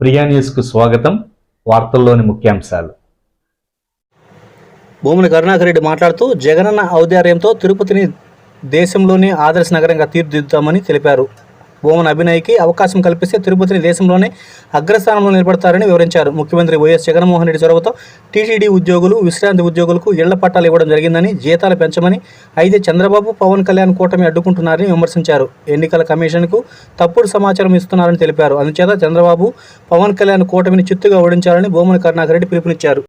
ప్రియా న్యూస్కు స్వాగతం. వార్తల్లోని ముఖ్యాంశాలు. భూముల కరుణాకర్ రెడ్డి మాట్లాడుతూ జగనన్న ఔదార్యంతో తిరుపతిని దేశంలోనే ఆదర్శ నగరంగా తీర్చిదిద్దుతామని తెలిపారు. ఓమన్ అభినయ్కి అవకాశం కల్పిస్తే తిరుపతిని దేశంలోనే అగ్రస్థానంలో నిలబడతారని వివరించారు. ముఖ్యమంత్రి వైఎస్ జగన్మోహన్ రెడ్డి చొరవతో టీటీడీ ఉద్యోగులు విశ్రాంతి ఉద్యోగులకు ఇళ్ళ పట్టాలు ఇవ్వడం జరిగిందని జీతాలు పెంచమని అయితే చంద్రబాబు పవన్ కళ్యాణ్ కూటమి అడ్డుకుంటున్నారని విమర్శించారు. ఎన్నికల కమిషన్కు తప్పుడు సమాచారం ఇస్తున్నారని తెలిపారు. అందుచేత చంద్రబాబు పవన్ కళ్యాణ్ కూటమిని చిత్తుగా ఓడించాలని భూమన కరుణాకర్ రెడ్డి పిలుపునిచ్చారు.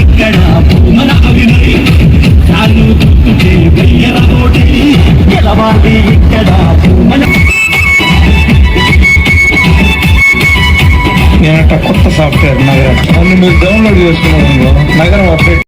ఇక్కడ మన అవినతి చాలు గుర్తుంటే వెయ్యరతోటి గెలవాలి ఇక్కడ మన నేనట కొత్త సాఫ్ట్వేర్ నగరం. అన్ని మీరు డౌన్లోడ్ చేసుకున్నాను నగరం అప్డేట్